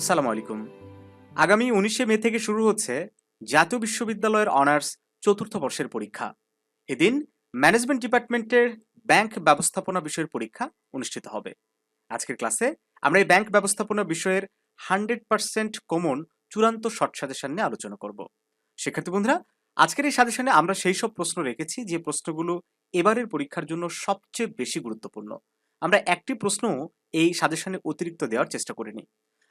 আসসালামু আলাইকুম। আগামী উনিশে মে থেকে শুরু হচ্ছে জাতীয় বিশ্ববিদ্যালয়ের অনার্স চতুর্থ বর্ষের পরীক্ষা। এদিন ম্যানেজমেন্ট ডিপার্টমেন্টের ব্যাংক ব্যবস্থাপনা বিষয়ের পরীক্ষা অনুষ্ঠিত হবে। আজকের ক্লাসে আমরা এই ব্যাংক ব্যবস্থাপনা বিষয়ের হান্ড্রেড পার্সেন্ট কমন চূড়ান্ত শর্ট সাজেশন নিয়ে আলোচনা করব। শিক্ষার্থী বন্ধুরা, আজকের এই সাজেশনে আমরা সেই সব প্রশ্ন রেখেছি যে প্রশ্নগুলো এবারের পরীক্ষার জন্য সবচেয়ে বেশি গুরুত্বপূর্ণ। আমরা একটি প্রশ্ন এই সাজেশনে অতিরিক্ত দেওয়ার চেষ্টা করিনি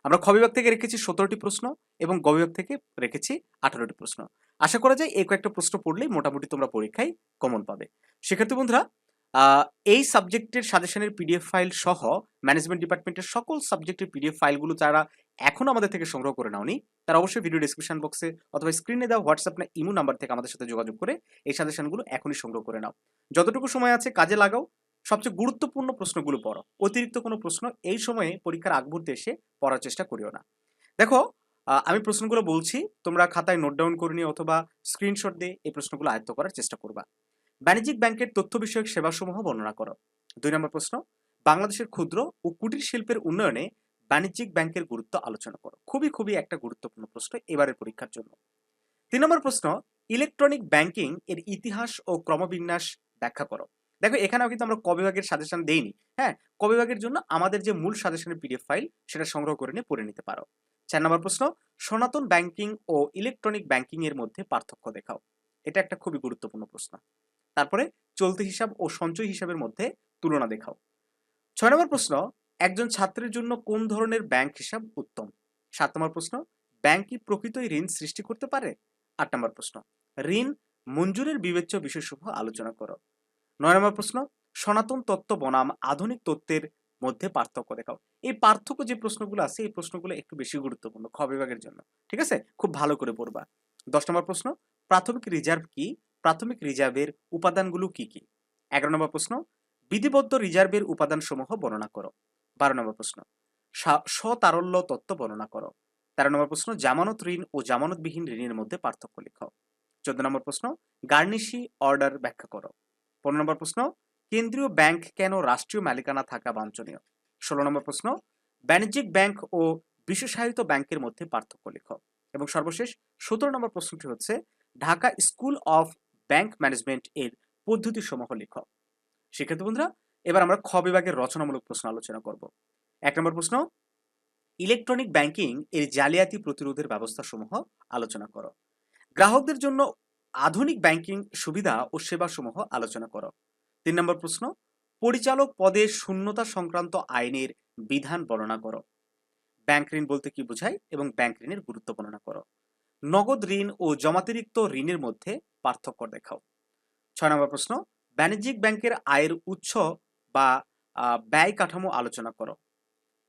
আমরা খ বিভাগ থেকে রেখেছি সতেরোটি প্রশ্ন এবং গ বিভাগ থেকে রেখেছি আঠারোটি প্রশ্ন। আশা করা যায় এই কয়েকটা প্রশ্ন পড়লেই মোটামুটি তোমরা পরীক্ষায় কমন পাবে। শিক্ষার্থী বন্ধুরা এই সাবজেক্টের সাজেশনের পিডিএফ ফাইল সহ ম্যানেজমেন্ট ডিপার্টমেন্টের সকল সাবজেক্টের পিডিএফ ফাইলগুলো যারা এখন আমাদের থেকে সংগ্রহ করে নাওনি, তারা অবশ্যই ভিডিও ডিসক্রিপশন বক্সে অথবা স্ক্রিনে দেওয়া হোয়াটসঅ্যাপ না, ইমো নাম্বার থেকে আমাদের সাথে যোগাযোগ করে এই সাজেশনগুলো এখনই সংগ্রহ করে নাও। যতটুকু সময় আছে কাজে লাগাও সবচেয়ে গুরুত্বপূর্ণ প্রশ্নগুলো পড়ো। অতিরিক্ত কোনো প্রশ্ন এই সময়ে পরীক্ষার আগ মুহূর্তে এসে পড়ার চেষ্টা করিও না। দেখো আমি প্রশ্নগুলো বলছি, তোমরা খাতায় নোট ডাউন করে নিয়ে অথবা স্ক্রিনশট দিয়ে এই প্রশ্নগুলো আয়ত্ত করার চেষ্টা করবা। বাণিজ্যিক ব্যাংকের তথ্য বিষয়ক সেবাসমূহ বর্ণনা করো। দুই নম্বর প্রশ্ন, বাংলাদেশের ক্ষুদ্র ও কুটির শিল্পের উন্নয়নে বাণিজ্যিক ব্যাংকের গুরুত্ব আলোচনা করো। খুবই খুবই একটা গুরুত্বপূর্ণ প্রশ্ন এবারের পরীক্ষার জন্য। তিন নম্বর প্রশ্ন ইলেকট্রনিক ব্যাংকিং এর ইতিহাস ও ক্রমবিন্যাস ব্যাখ্যা করো। দেখো, এখানেও কিন্তু আমরা ক বিভাগের সাজেশন দেইনি। হ্যাঁ ক বিভাগের জন্য আমাদের যে মূল সাজেশনের পিডিএফ ফাইল সেটা সংগ্রহ করে নিয়ে পড়ে নিতে পারো। চার নম্বর প্রশ্ন, সনাতন ব্যাংকিং ও ইলেকট্রনিক ব্যাংকিং এর মধ্যে পার্থক্য দেখাও। এটা একটা খুবই গুরুত্বপূর্ণ প্রশ্ন। তারপরে, চলতি হিসাব ও সঞ্চয় হিসাবের মধ্যে তুলনা দেখাও। ছয় নম্বর প্রশ্ন, একজন ছাত্রের জন্য কোন ধরনের ব্যাংক হিসাব উত্তম? সাত নম্বর প্রশ্ন ব্যাংক কি প্রকৃতই ঋণ সৃষ্টি করতে পারে? আট নম্বর প্রশ্ন, ঋণ মঞ্জুরের বিবেচ্য বিষয়সমূহ আলোচনা করো। নয় নম্বর প্রশ্ন, সনাতন তত্ত্ব বনাম আধুনিক তত্ত্বের মধ্যে পার্থক্য দেখাও। এই পার্থক্য যে প্রশ্নগুলো আছে, এই প্রশ্নগুলো একটু বেশি গুরুত্বপূর্ণ খ বিভাগের জন্য। ঠিক আছে? খুব ভালো করে পড়বা। দশ নম্বর প্রশ্ন, প্রাথমিক রিজার্ভ কি? প্রাথমিক রিজার্ভের উপাদানগুলো কি কি? এগারো নম্বর প্রশ্ন, বিধিবদ্ধ রিজার্ভের উপাদানসমূহ বর্ণনা করো। বারো নম্বর প্রশ্ন স্বতারল্য তত্ত্ব বর্ণনা করো। তেরো নম্বর প্রশ্ন, জামানত ঋণ ও জামানতবিহীন ঋণের মধ্যে পার্থক্য লিখাও চোদ্দ নম্বর প্রশ্ন, গার্নিশি অর্ডার ব্যাখ্যা করো। পনেরো নম্বর প্রশ্ন, কেন্দ্রীয় ব্যাংক কেন রাষ্ট্রীয় মালিকানা থাকা বাঞ্ছনীয়? ষোলো নম্বর প্রশ্ন, বাণিজ্যিক ব্যাংক ও বিশেষায়িত ব্যাংকের মধ্যে পার্থক্য লিখো এবং সর্বশেষ, সতেরো নম্বর প্রশ্নটি হচ্ছে, Dhaka school of bank management এর পদ্ধতি সমূহ লিখো শিক্ষার্থী বন্ধুরা, এবার আমরা খ বিভাগের রচনামূলক প্রশ্ন আলোচনা করব। এক নম্বর প্রশ্ন, ইলেকট্রনিক ব্যাংকিং এর জালিয়াতি প্রতিরোধের ব্যবস্থা সমূহ আলোচনা করো। গ্রাহকদের জন্য আধুনিক ব্যাংকিং সুবিধা ও সেবা সমূহ আলোচনা করো। তিন নম্বর প্রশ্ন, পরিচালক পদে শূন্যতা সংক্রান্ত আইনের বিধান বর্ণনা করো। ব্যাংক ঋণ বলতে কি বোঝায় এবং ব্যাংক ঋণের গুরুত্ব বর্ণনা করো। নগদ ঋণ ও জমাতিরিক্ত ঋণের মধ্যে পার্থক্য দেখাও। ছয় নম্বর প্রশ্ন, বাণিজ্যিক ব্যাংকের আয়ের উৎস বা ব্যয় কাঠামো আলোচনা করো।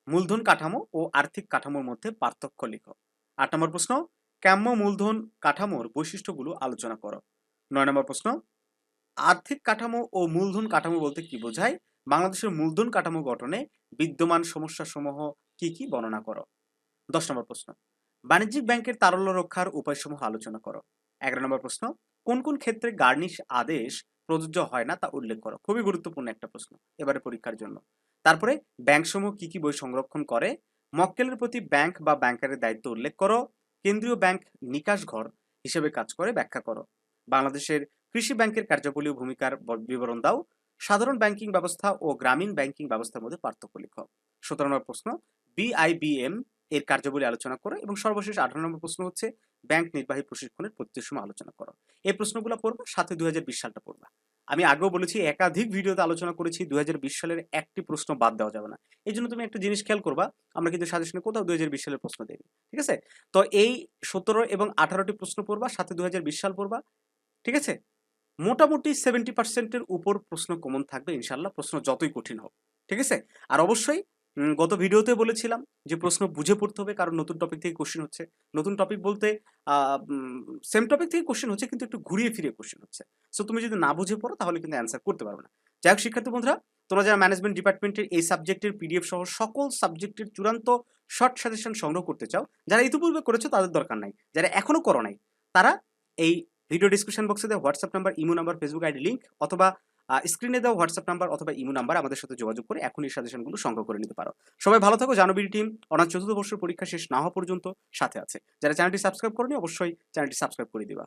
মূলধন কাঠামো ও আর্থিক কাঠামোর মধ্যে পার্থক্য লিখো। আট নম্বর প্রশ্ন কাম্য মূলধন কাঠামোর বৈশিষ্ট্যগুলো আলোচনা করো? নয় নম্বর প্রশ্ন, আর্থিক কাঠামো ও মূলধন কাঠামো বলতে কি বোঝায়? বাংলাদেশের মূলধন কাঠামো গঠনে বিদ্যমান সমস্যাসমূহ কি কি বর্ণনা করো? দশ নম্বর প্রশ্ন, বাণিজ্যিক ব্যাংকের তারল্য রক্ষার উপায়সমূহ আলোচনা করো। এগারো নম্বর প্রশ্ন, কোন কোন ক্ষেত্রে গার্নিশ আদেশ প্রযোজ্য হয় না তা উল্লেখ করো? খুবই গুরুত্বপূর্ণ একটা প্রশ্ন এবারে পরীক্ষার জন্য। তারপরে, ব্যাংকসমূহ কি কি বই সংরক্ষণ করে? মক্কেলের প্রতি ব্যাংক বা ব্যাংকারের দায়িত্ব উল্লেখ করো। কেন্দ্রীয় ব্যাংক নিকাশ ঘর হিসেবে কাজ করে, ব্যাখ্যা করো। বাংলাদেশের কৃষি ব্যাংকের কার্যাবলী ভূমিকার বিবরণ দাও। সাধারণ ব্যাংকিং ব্যবস্থা ও গ্রামীণ ব্যাংকিং ব্যবস্থার মধ্যে পার্থক্য লিখো। সতেরো নম্বর প্রশ্ন বিআইবিএম এর কার্যাবলী আলোচনা করো এবং সর্বশেষ আঠারো নম্বর প্রশ্ন হচ্ছে, ব্যাংক নির্বাহী প্রশিক্ষণের প্রত্যেক সময় আলোচনা করো। এই প্রশ্নগুলো পড়বা, সাথে দুই হাজার বিশ সালটা পড়বা। আমি আগেও বলেছি, একাধিক ভিডিওতে আলোচনা করেছি দু হাজার বিশ সালের একটি প্রশ্ন বাদ দেওয়া যাবে না। এই জন্য তুমি একটা জিনিস খেয়াল করবা, আমরা কিন্তু সাজেশনে কোথাও দু হাজার বিশ সালের প্রশ্ন দেবে ঠিক আছে? তো এই সতেরো এবং আঠারোটি প্রশ্ন পড়বা, সাথে দু হাজার বিশ সাল পড়বা, ঠিক আছে? মোটামুটি সেভেন্টি পার্সেন্টের উপর প্রশ্ন কমন থাকবে ইনশাল্লাহ প্রশ্ন যতই কঠিন হোক, ঠিক আছে? আর অবশ্যই গত ভিডিওতে বলেছিলাম যে প্রশ্ন বুঝে পড়তে হবে, কারণ নতুন টপিক থেকে কোশ্চেন হচ্ছে। নতুন টপিক বলতে সেম টপিক থেকে কোশ্চেন হচ্ছে, কিন্তু একটু ঘুরিয়ে ফিরিয়ে কোশ্চেন হচ্ছে। সো তুমি যদি না বুঝে পড়ো, তাহলে কিন্তু অ্যান্সার করতে পারবে না। যাই হোক, শিক্ষার্থী বন্ধুরা, তোমরা যারা ম্যানেজমেন্ট ডিপার্টমেন্টের এই সাবজেক্টের পিডিএফ সহ সকল সাবজেক্টের চূড়ান্ত শর্ট সাজেশন সংগ্রহ করতে চাও, যারা ইতিপূর্বে করেছ, তাদের দরকার নাই। যারা এখনও করো নাই, তারা এই ভিডিও ডিসক্রিপশন বক্সে WhatsApp number imo number Facebook ID link অথবা স্ক্রিনে দেওয়া হোয়াটসঅ্যাপ নাম্বার অথবা ইমো নাম্বার আমাদের সাথে যোগাযোগ করে এখনই সাজেশনগুলো সংগ্রহ করে নিতে পারো। সবাই ভালো থাকো জানবির টিম অনার চতুর্থ বর্ষের পরীক্ষা শেষ না হওয়া পর্যন্ত সাথে আছে। যারা চ্যানেলটি সাবস্ক্রাইব করনি, অবশ্যই চ্যানেলটি সাবস্ক্রাইব করে দিবা।